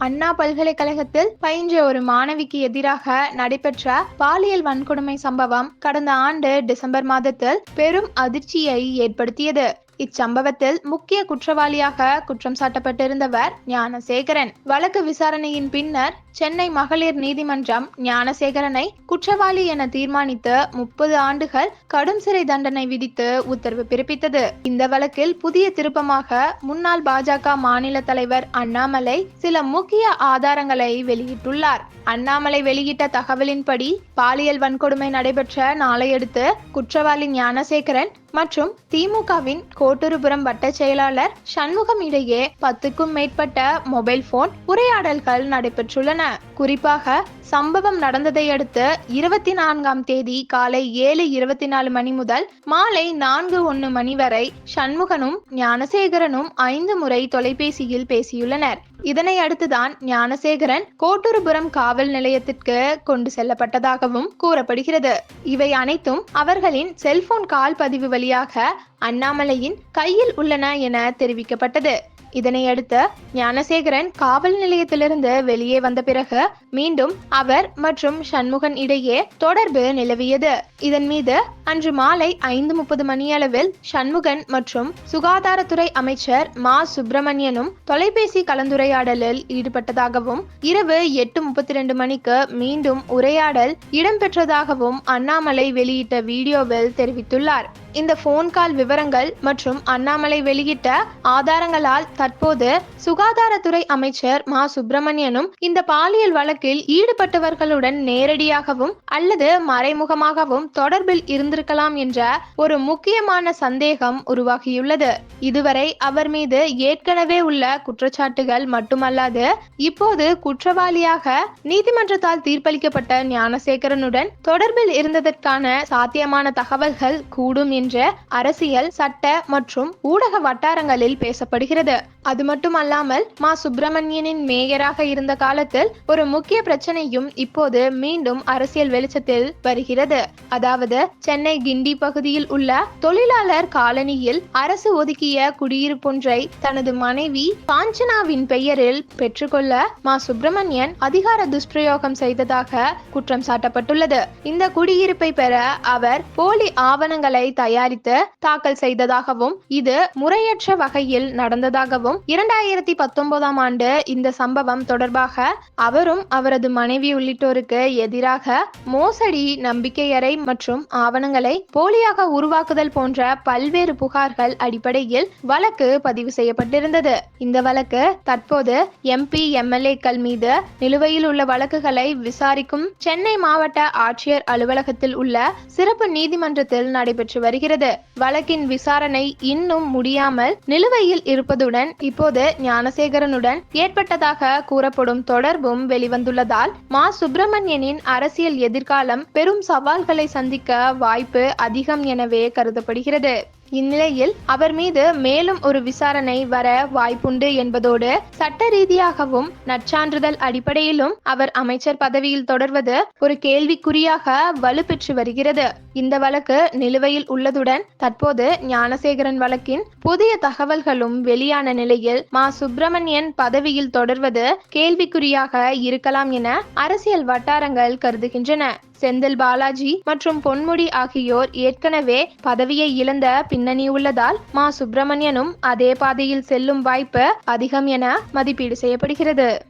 அண்ணா பல்கலைக்கழகத்தில் பயின்ற ஒரு மாணவிக்கு எதிராக நடைபெற்ற பாலியல் வன்கொடுமை சம்பவம் கடந்த ஆண்டு டிசம்பர் மாதத்தில் பெரும் அதிர்ச்சியை ஏற்படுத்தியது. இச்சம்பவத்தில் முக்கிய குற்றவாளியாக குற்றம் சாட்டப்பட்டிருந்தவர் ஞானசேகரன். வழக்கு விசாரணையின் பின்னர் சென்னை மகளிர் நீதிமன்றம் ஞானசேகரனை குற்றவாளி என தீர்மானித்து முப்பது ஆண்டுகள் கடும் சிறை தண்டனை விதித்து உத்தரவு பிறப்பித்தது. இந்த வழக்கில் புதிய திருப்பமாக முன்னாள் பாஜக மாநில தலைவர் அண்ணாமலை சில முக்கிய ஆதாரங்களை வெளியிட்டுள்ளார். அண்ணாமலை வெளியிட்ட தகவலின்படி பாலியல் வன்கொடுமை நடைபெற்ற நாளையடுத்து குற்றவாளி ஞானசேகரன் மற்றும் திமுகவின் கோட்டூருபுரம் வட்ட செயலாளர் சண்முகம் இடையே பத்துக்கும் மேற்பட்ட மொபைல் போன் உரையாடல்கள் நடைபெற்றுள்ளன. குறிப்பாக சம்பவம் நடந்ததை அடுத்து இருபத்தி நான்காம் தேதி காலை ஏழு இருபத்தி நாலு மணி முதல் மாலை நான்கு ஒன்று மணி வரை சண்முகனும் ஞானசேகரனும் ஐந்து முறை தொலைபேசியில் பேசியுள்ளனர். இதனை அடுத்துதான் ஞானசேகரன் கோட்டூர்புரம் காவல் நிலையத்திற்கு கொண்டு செல்லப்பட்டதாகவும் கூறப்படுகிறது. இவை அனைத்தும் அவர்களின் செல்போன் கால் பதிவு வழியாக அண்ணாமலையின் கையில் உள்ளன என தெரிவிக்கப்பட்டது. இதனையடுத்து ஞானசேகரன் காவல் நிலையத்திலிருந்து வெளியே வந்த பிறகு மீண்டும் அவர் மற்றும் சண்முகன் இடையே தொடர்பு நிலவியது. இதன் மீது அன்று மாலை ஐந்து முப்பது மணியளவில் சண்முகன் மற்றும் சுகாதாரத்துறை அமைச்சர் மா. சுப்பிரமணியனும் தொலைபேசி கலந்துரையாடலில் ஈடுபட்டதாகவும் இரவு எட்டு முப்பத்தி ரெண்டு மணிக்கு மீண்டும் உரையாடல் இடம்பெற்றதாகவும் அண்ணாமலை வெளியிட்ட வீடியோவில் தெரிவித்துள்ளார். இந்த போன் கால் விவரங்கள் மற்றும் அண்ணாமலை வெளியிட்ட ஆதாரங்களால் தற்போது சுகாதாரத்துறை அமைச்சர் மா. சுப்பிரமணியனும் இந்த பாலியல் வழக்கில் ஈடுபட்டவர்களுடன் நேரடியாகவும் அல்லது மறைமுகமாகவும் தொடர்பில் இருந்திருக்கலாம் என்ற ஒரு முக்கியமான சந்தேகம் உருவாகியுள்ளது. இதுவரை அவர் மீது ஏற்கனவே உள்ள குற்றச்சாட்டுகள் மட்டுமல்லாது இப்போது குற்றவாளியாக நீதிமன்றத்தால் தீர்ப்பளிக்கப்பட்ட ஞானசேகரனுடன் தொடர்பில் இருந்ததற்கான சாத்தியமான தகவல்கள் கூடும் என்ற அரசியல் சட்ட மற்றும் ஊடக வட்டாரங்களில் பேசப்படுகிறது. அது மட்டுமல்லாமல் மா சுப்பிரமணியனின் மேயராக இருந்த காலத்தில் ஒரு முக்கிய பிரச்சனையும் இப்போது மீண்டும் அரசியல் வெளிச்சத்தில் வருகிறது. அதாவது சென்னை கிண்டி பகுதியில் உள்ள தொழிலாளர் காலனியில் அரசு ஒதுக்கிய குடியிருப்பொன்றை தனது மனைவி காஞ்சனாவின் பெயரில் பெற்றுக்கொள்ள மா சுப்பிரமணியன் அதிகார துஷ்பிரயோகம் செய்ததாக குற்றம் சாட்டப்பட்டுள்ளது. இந்த குடியிருப்பை பெற அவர் போலி ஆவணங்களை தயாரித்து தாக்கல் செய்ததாகவும் இது முறையற்ற வகையில் நடந்ததாகவும் இரண்டாயிரத்தி பத்தொன்பதாம் ஆண்டு இந்த சம்பவம் தொடர்பாக அவரும் அவரது மனைவி உள்ளிட்டோருக்கு எதிராக மோசடி நம்பிக்கையறை மற்றும் ஆவணங்களை போலியாக உருவாக்குதல் போன்ற பல்வேறு புகார்கள் அடிப்படையில் வழக்கு பதிவு செய்யப்பட்டிருந்தது. இந்த வழக்கு தற்போது எம்பி எம்எல்ஏக்கள் மீது நிலுவையில் உள்ள வழக்குகளை விசாரிக்கும் சென்னை மாவட்ட ஆட்சியர் அலுவலகத்தில் உள்ள சிறப்பு நீதிமன்றத்தில் நடைபெற்று வருகிறது. வழக்கின் விசாரணை இன்னும் முடியாமல் நிலுவையில் இருப்பதுடன் இப்போது ஞானசேகரனுடன் ஏற்பட்டதாக கூறப்படும் தொடர்பும் வெளிவந்துள்ளதால் மா. சுப்பிரமணியனின் அரசியல் எதிர்காலம் பெரும் சவால்களை சந்திக்க வாய்ப்பு அதிகம் எனவே கருதப்படுகிறது. இந்நிலையில் அவர் மீது மேலும் ஒரு விசாரணை வர வாய்ப்புண்டு என்பதோடு சட்ட ரீதியாகவும் நற்சான்றிதழ் அடிப்படையிலும் அவர் அமைச்சர் பதவியில் தொடர்வது ஒரு கேள்விக்குறியாக வலுப்பெற்று வருகிறது. இந்த வழக்கு நிலுவையில் உள்ளதுடன் தற்போது ஞானசேகரன் வழக்கின் புதிய தகவல்களும் வெளியான நிலையில் மா சுப்பிரமணியன் பதவியில் தொடர்வது கேள்விக்குறியாக இருக்கலாம் என அரசியல் வட்டாரங்கள் கருதுகின்றன. செந்தில் பாலாஜி மற்றும் பொன்முடி ஆகியோர் ஏற்கனவே பதவியை இழந்த பின்னணி உள்ளதால் மா சுப்பிரமணியனும் அதே பாதையில் செல்லும் வாய்ப்பு அதிகம் என மதிப்பீடு செய்யப்படுகிறது.